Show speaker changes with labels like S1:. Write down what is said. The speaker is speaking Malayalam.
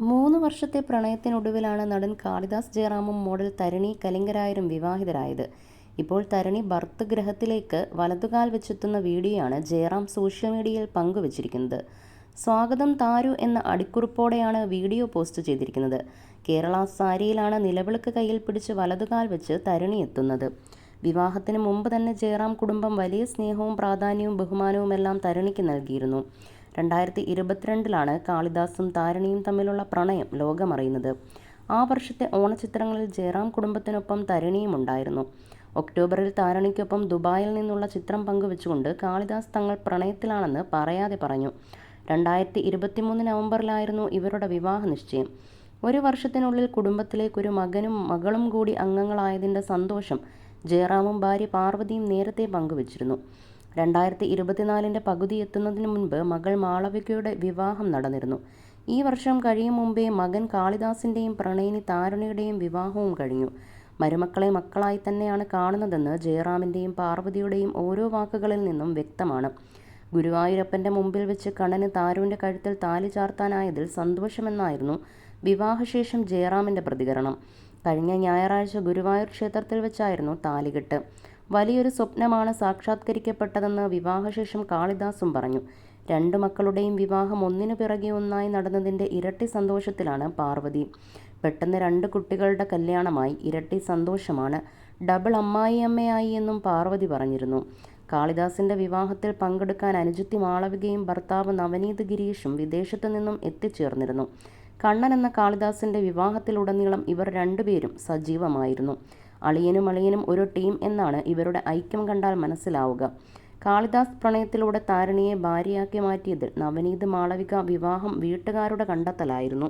S1: മൂന്ന് വർഷത്തെ പ്രണയത്തിനൊടുവിലാണ് നടൻ കാളിദാസ് ജയറാമും മോഡൽ തരണി കലിംഗരായരും വിവാഹിതരായത്. ഇപ്പോൾ തരണി ഭർത്ത് ഗ്രഹത്തിലേക്ക് വലതുകാൽ വെച്ചെത്തുന്ന വീഡിയോയാണ് ജയറാം സോഷ്യൽ മീഡിയയിൽ പങ്കുവച്ചിരിക്കുന്നത്. സ്വാഗതം താരു എന്ന അടിക്കുറിപ്പോടെയാണ് വീഡിയോ പോസ്റ്റ് ചെയ്തിരിക്കുന്നത്. കേരള സാരിയിലാണ് നിലവിളക്ക് കയ്യിൽ പിടിച്ച് വലതുകാൽ വെച്ച് തരണി എത്തുന്നത്. വിവാഹത്തിന് മുമ്പ് തന്നെ ജയറാം കുടുംബം വലിയ സ്നേഹവും പ്രാധാന്യവും ബഹുമാനവുമെല്ലാം തരണിക്ക് നൽകിയിരുന്നു. രണ്ടായിരത്തി ഇരുപത്തിരണ്ടിലാണ് കാളിദാസും താരണിയും തമ്മിലുള്ള പ്രണയം ലോകമറിയുന്നത്. ആ വർഷത്തെ ഓണചിത്രങ്ങളിൽ ജയറാം കുടുംബത്തിനൊപ്പം തരണിയും ഉണ്ടായിരുന്നു. ഒക്ടോബറിൽ താരണിക്കൊപ്പം ദുബായിൽ നിന്നുള്ള ചിത്രം പങ്കുവെച്ചുകൊണ്ട് കാളിദാസ് തങ്ങൾ പ്രണയത്തിലാണെന്ന് പറയാതെ പറഞ്ഞു. രണ്ടായിരത്തി ഇരുപത്തിമൂന്ന് നവംബറിലായിരുന്നു ഇവരുടെ വിവാഹ നിശ്ചയം. ഒരു വർഷത്തിനുള്ളിൽ കുടുംബത്തിലേക്ക് ഒരു മകനും മകളും കൂടി അംഗങ്ങളായതിന്റെ സന്തോഷം ജയറാമും ഭാര്യ പാർവതിയും നേരത്തെ പങ്കുവച്ചിരുന്നു. രണ്ടായിരത്തി ഇരുപത്തിനാലിന്റെ പകുതി എത്തുന്നതിന് മുൻപ് മകൾ മാളവികയുടെ വിവാഹം നടന്നിരുന്നു. ഈ വർഷം കഴിയും മുമ്പേ മകൻ കാളിദാസിന്റെയും പ്രണയിനി താരുണിയുടെയും വിവാഹവും കഴിഞ്ഞു. മരുമക്കളെ മക്കളായി തന്നെയാണ് കാണുന്നതെന്ന് ജയറാമിന്റെയും പാർവതിയുടെയും ഓരോ വാക്കുകളിൽ നിന്നും വ്യക്തമാണ്. ഗുരുവായൂരപ്പന്റെ മുമ്പിൽ വെച്ച് കണ്ണന് താരുവിന്റെ കഴുത്തിൽ താലി ചാർത്താനായതിൽ സന്തോഷമെന്നായിരുന്നു വിവാഹശേഷം ജയറാമിന്റെ പ്രതികരണം. കഴിഞ്ഞ ഞായറാഴ്ച ഗുരുവായൂർ ക്ഷേത്രത്തിൽ വെച്ചായിരുന്നു താലികെട്ട് വലിയൊരു സ്വപ്നമാണ് സാക്ഷാത്കരിക്കപ്പെട്ടതെന്ന് വിവാഹശേഷം കാളിദാസും പറഞ്ഞു. രണ്ടു മക്കളുടെയും വിവാഹം ഒന്നിനു പിറകെ ഒന്നായി നടന്നതിന്റെ ഇരട്ടി സന്തോഷത്തിലാണ് പാർവതി. പെട്ടെന്ന് രണ്ട് കുട്ടികളുടെ കല്യാണമായി ഇരട്ടി സന്തോഷമാണ് ഡബിൾ അമ്മായി അമ്മയായി എന്നും പാർവതി പറഞ്ഞിരുന്നു. കാളിദാസിന്റെ വിവാഹത്തിൽ പങ്കെടുക്കാൻ അനുജത്തി മാളവികയും ഭർത്താവ് നവനീത് ഗിരീഷും വിദേശത്തു നിന്നും എത്തിച്ചേർന്നിരുന്നു. കണ്ണൻ എന്ന കാളിദാസിന്റെ വിവാഹത്തിലുടനീളം ഇവർ രണ്ടുപേരും സജീവമായിരുന്നു. അളിയനും അളിയനും ഒരു ടീം എന്നാണ് ഇവരുടെ ഐക്യം കണ്ടാൽ മനസ്സിലാവുക. കാളിദാസ് പ്രണയത്തിലൂടെ താരണിയെ ഭാര്യയാക്കി മാറ്റിയതിൽ നവനീത് മാളവിക വിവാഹം വീട്ടുകാരുടെ കണ്ടെത്തലായിരുന്നു.